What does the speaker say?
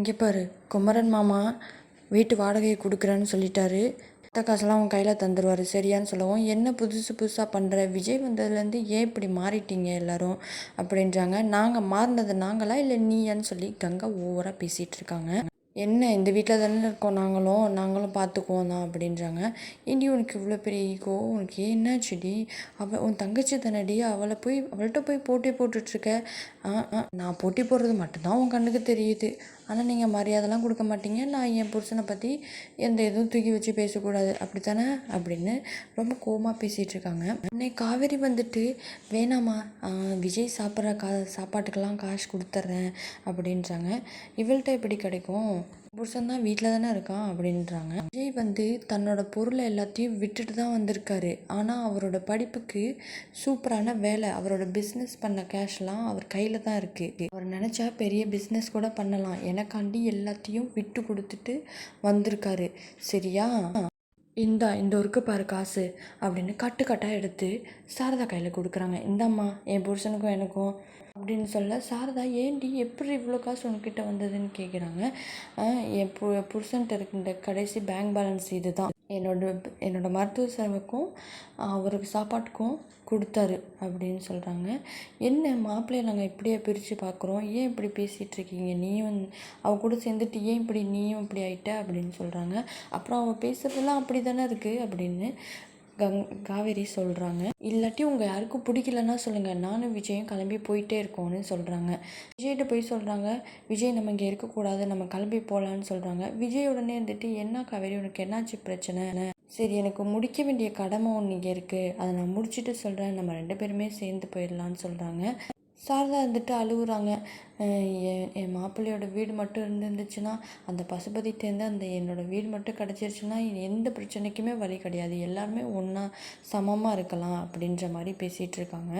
இங்கே பாரு குமரன் மாமா வீட்டு வாடகையை கொடுக்குறேன்னு சொல்லிட்டாரு. மற்ற காசெல்லாம் உன் கையில் தந்துடுவார் சரியான்னு சொல்லவும் என்ன புதுசு புதுசாக பண்ணுற விஜய் வந்ததுலேருந்து ஏன் இப்படி மாறிட்டீங்க எல்லோரும்? அப்படின்றாங்க. நாங்கள் மாறினது நாங்களா இல்லை நீயான்னு சொல்லி கங்கா ஓவராக பேசிகிட்டு இருக்காங்க. என்ன இந்த வீட்டில் தானே இருக்கோம் நாங்களும் நாங்களும் பார்த்துக்குவோம் தான் அப்படின்றாங்க. இனி உனக்கு இவ்வளோ பெரிய ஈகோ உனக்கு ஏன் என்னாச்சுடி அவள் உன் தங்கச்சி தானடி அவளை போய் அவள்கிட்ட போய் போட்டி போட்டுட்ருக்க. ஆ ஆ நான் போட்டி போடுறது மட்டும்தான் உன் கண்ணுக்கு தெரியுது. ஆனால் நீங்கள் மரியாதைலாம் கொடுக்க மாட்டீங்க. நான் என் புருஷனை பற்றி எந்த இதுவும் தூக்கி வச்சு பேசக்கூடாது. அப்படி தானே அப்படின்னு ரொம்ப கோவமாக பேசிகிட்டு இருக்காங்க அன்னைக்கு காவேரி வந்துட்டு வேணாம்மா விஜய் சாப்பிட்ற கா சாப்பாட்டுக்கெல்லாம் காசு கொடுத்துட்றேன் அப்படின்றாங்க. இவள்கிட்ட எப்படி கிடைக்கும்? புருஷன் தான் வீட்டில் தானே இருக்கான் அப்படின்றாங்க. விஜய் வந்து தன்னோட பொருளை எல்லாத்தையும் விட்டுட்டு தான் வந்திருக்காரு. ஆனால் அவரோட படிப்புக்கு சூப்பரான வேலை. அவரோட பிஸ்னஸ் பண்ண கேஷ்லாம் அவர் கையில் தான் இருக்குது அவர் நினச்சா பெரிய பிஸ்னஸ் கூட பண்ணலாம். எனக்காண்டி எல்லாத்தையும் விட்டு கொடுத்துட்டு வந்திருக்காரு. சரியா? இந்தா இந்த ஒருக்கு பாரு காசு அப்படின்னு கட்டு கட்டாக எடுத்து சாரதா கையில் கொடுக்குறாங்க. இந்தாம்மா என் புருஷனுக்கும் எனக்கும் அப்படின்னு சொல்ல சாரதா ஏண்டி எப்படி இவ்வளோ காசு உங்ககிட்ட வந்ததுன்னு கேட்குறாங்க என் பு புருஷன்கிட்ட இருக்கின்ற கடைசி பேங்க் பேலன்ஸ் இது தான் என்னோட என்னோட மருத்துவ செலவுக்கும் அவருக்கு சாப்பாட்டுக்கும் கொடுத்தாரு அப்படின்னு சொல்கிறாங்க என்ன மாப்பிள்ளையை நாங்கள் இப்படியே பிரித்து பார்க்குறோம் ஏன் இப்படி பேசிகிட்ருக்கீங்க நீயும் அவ கூட சேர்ந்துட்டு ஏன் இப்படி நீயும் இப்படி ஆயிட்ட? அப்படின்னு சொல்கிறாங்க அப்புறம் அவள் பேசுறதெல்லாம் அப்படி தானே இருக்குது அப்படின்னு கங் காவேரி சொல்கிறாங்க இல்லாட்டி உங்கள் யாருக்கும் பிடிக்கலன்னா சொல்லுங்கள் நானும் விஜயும் கிளம்பி போயிட்டே இருக்கோம்னு சொல்கிறாங்க விஜய்கிட்ட போய் சொல்கிறாங்க விஜய் நம்ம இங்கே இருக்கக்கூடாது. நம்ம கிளம்பி போகலான்னு சொல்கிறாங்க விஜய் உடனே இருந்துட்டு என்ன காவேரி உனக்கு என்னாச்சு பிரச்சனை? சரி எனக்கு முடிக்க வேண்டிய கடமை ஒன்று இங்கே இருக்குது அதை நான் முடிச்சுட்டு சொல்கிறேன் நம்ம ரெண்டு பேருமே சேர்ந்து போயிடலான்னு சொல்கிறாங்க சாரதா இருந்துட்டு அழுகுறாங்க. என் என் மாப்பிள்ளையோட வீடு மட்டும் இருந்துருந்துச்சுன்னா அந்த பசுபதிட்டேருந்து அந்த என்னோட வீடு மட்டும் கிடச்சிருச்சுன்னா எந்த பிரச்சனைக்குமே வழி கிடையாது. எல்லாருமே ஒன்றா சமமாக இருக்கலாம் அப்படின்ற மாதிரி பேசிகிட்டு இருக்காங்க.